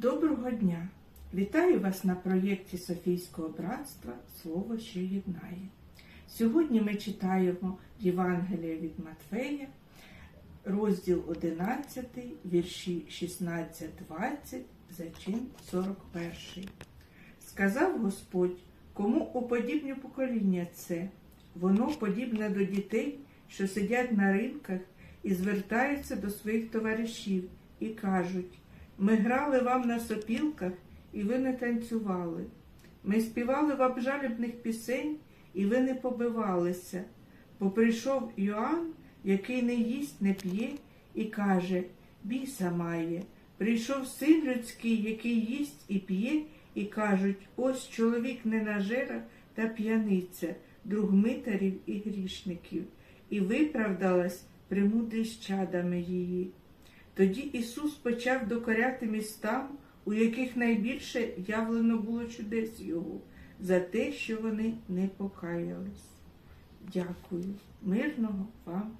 Доброго дня! Вітаю вас на проєкті Софійського братства Слово, що єднає. Сьогодні ми читаємо Євангелія від Матфея, розділ 11, вірші 16-20, зачин 41. Сказав Господь, кому уподібню покоління це? Воно подібне до дітей, що сидять на ринках і звертаються до своїх товаришів і кажуть: ми грали вам на сопілках, і ви не танцювали. Ми співали вам жалібних пісень, і ви не побивалися. Бо прийшов Йоанн, який не їсть, не п'є, і каже: Біса має. Прийшов син людський, який їсть і п'є, і кажуть: ось чоловік ненажера та п'яниця, друг митарів і грішників, і виправдалась премудрість чадами її. Тоді Ісус почав докоряти містам, у яких найбільше явлено було чудес Його, за те, що вони не покаялись. Дякую. Мирного вам!